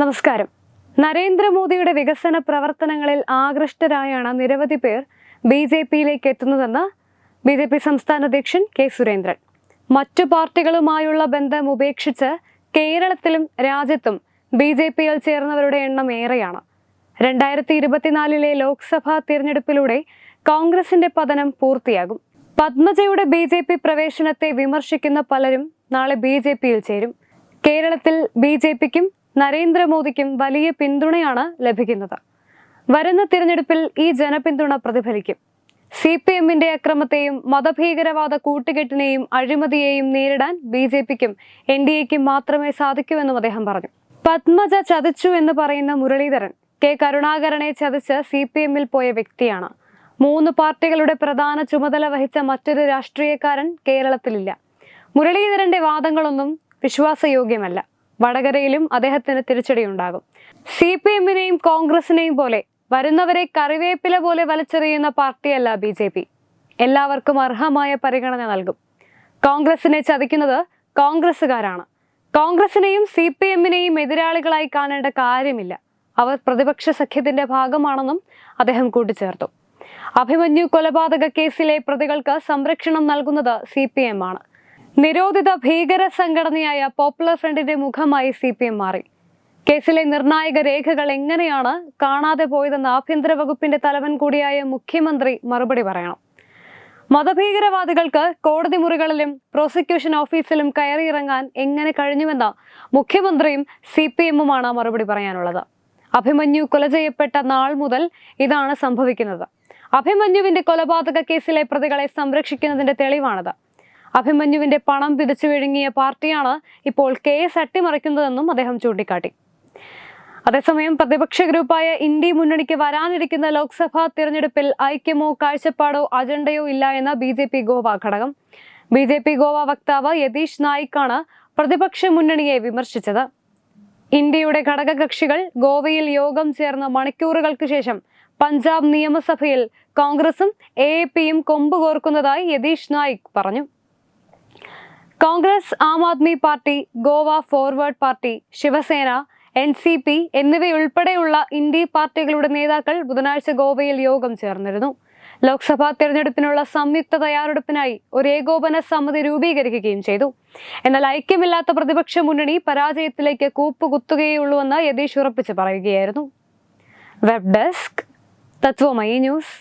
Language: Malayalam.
നമസ്കാരം. നരേന്ദ്രമോദിയുടെ വികസന പ്രവർത്തനങ്ങളിൽ ആകൃഷ്ടരായാണ് നിരവധി പേർ ബി ജെ പിയിലേക്ക് എത്തുന്നതെന്ന് ബി ജെ പി സംസ്ഥാന അധ്യക്ഷൻ കെ സുരേന്ദ്രൻ. മറ്റു പാർട്ടികളുമായുള്ള ബന്ധം ഉപേക്ഷിച്ച് കേരളത്തിലും രാജ്യത്തും ബി ജെ പിയിൽ ചേർന്നവരുടെ എണ്ണം ഏറെയാണ്. രണ്ടായിരത്തി ഇരുപത്തിനാലിലെ ലോക്സഭാ തിരഞ്ഞെടുപ്പിലൂടെ കോൺഗ്രസിന്റെ പതനം പൂർത്തിയാകും. പത്മജയുടെ ബി ജെ പി പ്രവേശനത്തെ വിമർശിക്കുന്ന പലരും നാളെ ബി ജെ പിയിൽ ചേരും. കേരളത്തിൽ ബി ജെ പിക്കും നരേന്ദ്രമോദിക്കും വലിയ പിന്തുണയാണ് ലഭിക്കുന്നത്. വരുന്ന തിരഞ്ഞെടുപ്പിൽ ഈ ജനപിന്തുണ പ്രതിഫലിക്കും. സി പി എമ്മിന്റെ അക്രമത്തെയും മതഭീകരവാദ കൂട്ടുകെട്ടിനെയും അഴിമതിയെയും നേരിടാൻ ബി ജെ പിക്കും എൻ ഡി എക്കും മാത്രമേ സാധിക്കൂ എന്നും അദ്ദേഹം പറഞ്ഞു. പത്മജ ചതിച്ചു എന്ന് പറയുന്ന മുരളീധരൻ കെ കരുണാകരനെ ചതിച്ച് സി പി എമ്മിൽ പോയ വ്യക്തിയാണ്. മൂന്ന് പാർട്ടികളുടെ പ്രധാന ചുമതല വഹിച്ച മറ്റൊരു രാഷ്ട്രീയക്കാരൻ കേരളത്തിലില്ല. മുരളീധരന്റെ വാദങ്ങളൊന്നും വിശ്വാസയോഗ്യമല്ല. വടകരയിലും അദ്ദേഹത്തിന് തിരിച്ചടിയുണ്ടാകും. സി പി എമ്മിനെയും കോൺഗ്രസിനെയും പോലെ വരുന്നവരെ കറിവേപ്പില പോലെ വലിച്ചെറിയുന്ന പാർട്ടിയല്ല ബി ജെ പി. എല്ലാവർക്കും അർഹമായ പരിഗണന നൽകും. കോൺഗ്രസിനെ ചതിക്കുന്നത് കോൺഗ്രസ്സുകാരാണ്. കോൺഗ്രസിനെയും സി പി എമ്മിനെയും എതിരാളികളായി കാണേണ്ട കാര്യമില്ല. അവർ പ്രതിപക്ഷ സഖ്യത്തിന്റെ ഭാഗമാണെന്നും അദ്ദേഹം കൂട്ടിച്ചേർത്തു. അഭിമന്യു കൊലപാതക കേസിലെ പ്രതികൾക്ക് സംരക്ഷണം നൽകുന്നത് സി പി എം ആണ് നിരോധിത ഭീകര സംഘടനയായ പോപ്പുലർ ഫ്രണ്ടിന്റെ മുഖമായി സി പി എം മാറി. കേസിലെ നിർണായക രേഖകൾ എങ്ങനെയാണ് കാണാതെ പോയതെന്ന് ആഭ്യന്തര വകുപ്പിന്റെ തലവൻ കൂടിയായ മുഖ്യമന്ത്രി മറുപടി പറയണം. മതഭീകരവാദികൾക്ക് കോടതി മുറികളിലും പ്രോസിക്യൂഷൻ ഓഫീസിലും കയറിയിറങ്ങാൻ എങ്ങനെ കഴിഞ്ഞുവെന്ന മുഖ്യമന്ത്രിയും സി പി എമ്മുമാണ് മറുപടി പറയാനുള്ളത്. അഭിമന്യു കൊല ചെയ്യപ്പെട്ട നാൾ മുതൽ ഇതാണ് സംഭവിക്കുന്നത്. അഭിമന്യുവിന്റെ കൊലപാതക കേസിലെ പ്രതികളെ സംരക്ഷിക്കുന്നതിന്റെ തെളിവാണത്. അഭിമന്യുവിന്റെ പണം പിടിച്ചു വിഴുങ്ങിയ പാർട്ടിയാണ് ഇപ്പോൾ കേസ് അട്ടിമറിക്കുന്നതെന്നും അദ്ദേഹം ചൂണ്ടിക്കാട്ടി. അതേസമയം പ്രതിപക്ഷ ഗ്രൂപ്പായ ഇന്ത്യ മുന്നണിക്ക് വരാനിരിക്കുന്ന ലോക്സഭാ തിരഞ്ഞെടുപ്പിൽ ഐക്യമോ കാഴ്ചപ്പാടോ അജണ്ടയോ ഇല്ല എന്ന ബി ജെ പി ഗോവ ഘടകം. ബി ജെ പി ഗോവ വക്താവ് യതീഷ് നായിക്കാണ് പ്രതിപക്ഷ മുന്നണിയെ വിമർശിച്ചത്. ഇന്ത്യയുടെ ഘടകകക്ഷികൾ ഗോവയിൽ യോഗം ചേർന്ന മണിക്കൂറുകൾക്ക് ശേഷം പഞ്ചാബ് നിയമസഭയിൽ കോൺഗ്രസും എ എ പിയും കൊമ്പ് കോർക്കുന്നതായി യതീഷ് നായിക് പറഞ്ഞു. Congress Aam Aadmi party Goa forward party Shiv Sena N C P എന്നിവയുൾപ്പെടെയുള്ള ഇന്ത്യ പാർട്ടികളുടെ നേതാക്കൾ ബുധനാഴ്ച ഗോവയിൽ യോഗം ചേർന്നിരുന്നു. ലോക്സഭാ തെരഞ്ഞെടുപ്പിനുള്ള സംയുക്ത തയ്യാറെടുപ്പിനായി ഒരു ഏകോപന സമിതി രൂപീകരിക്കുകയും ചെയ്തു. എന്നാൽ ഐക്യമില്ലാത്ത പ്രതിപക്ഷ മുന്നണി പരാജയത്തിലേക്ക് കൂപ്പുകുത്തുകയുള്ളൂവെന്ന് യതീഷ് ഉറപ്പിച്ച് പറയുകയായിരുന്നു. Web desk Tatwamayi news.